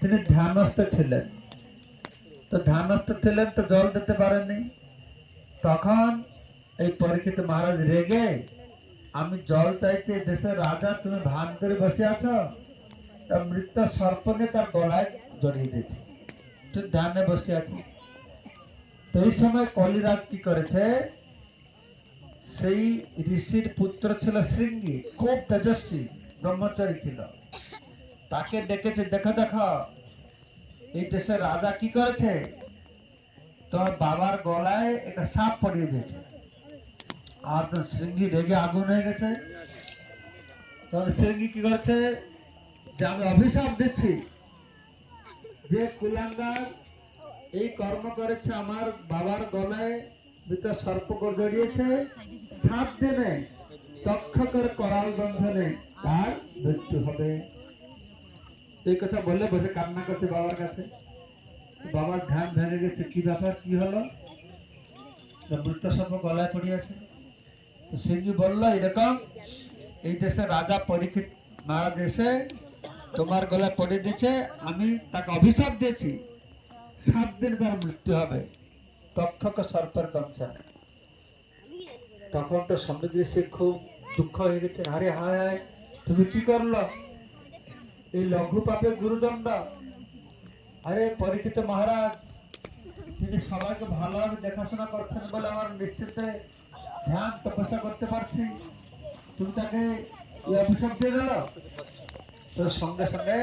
তিনি ধ্যানস্থ ছিলেন। তো ধ্যানস্থ ছিলেন তো জল দিতে পারেননি। তখন এই পরীক্ষিত মহারাজ রেগে, আমি জল চাইছি দেশের রাজা, তুমি ভান করে বসে আছো? মৃত সর্পকে তার গলায় জড়িয়ে দিয়েছে। তুই ধ্যানে বসে আছিস তো এই সময় কলিরাজ কি করেছে? সেই ঋষির পুত্র ছিল শৃঙ্গি, খুব তেজস্বী, ব্রহ্মচারী ছিল। তাকে ডেকেছে, দেখো দেখো। এই দেশের রাজা কি করেছে? তোর বাবার গলায় একটা সাপ পড়িয়ে দিয়েছে। আর তোর শৃঙ্গি রেগে আগুন হয়ে গেছে। তোর শৃঙ্গি কি করছে? যে আমি অভিশাপ দিচ্ছি যে কুলাঙ্গার এই কর্ম করেছে আমার বাবার গলায় দুটো সর্প জড়িয়েছে। সাত দিনে তক্ষকের করাল দংশনে তার মৃত্যু হবে। এই কথা বলে বসে কান্না করছে বাবার কাছে। বাবার ধ্যান ভেঙে গেছে, কি ব্যাপার, কি হলো? তো মৃত সর্প গলায় পড়িয়াছে তো সিংহী বলল, এরকম এই দেশের রাজা পরীক্ষিত মহারাজ এসে তোমার গলায় পড়ে দিয়েছে, আমি তাকে অভিশাপ দিয়েছি। সাত দিন তার মৃত্যু হবে। তক্ষক সর্পের দংশনে তখন তো সমৃদ্ধ সে খুব দুঃখ হয়ে গেছে আরে হায় হায়, তুমি কি করল? এই লঘু পাপের গুরুদণ্ড। আরে, পরীক্ষিত মহারাজ, তিনি সবাইকে ভালোভাবে দেখাশোনা করছেন বলে আমার নিশ্চিতে ধ্যান তপস্যা করতে পারছি। তুমি তাকে অভিশাপ দিয়ে দিল তো সঙ্গে সঙ্গে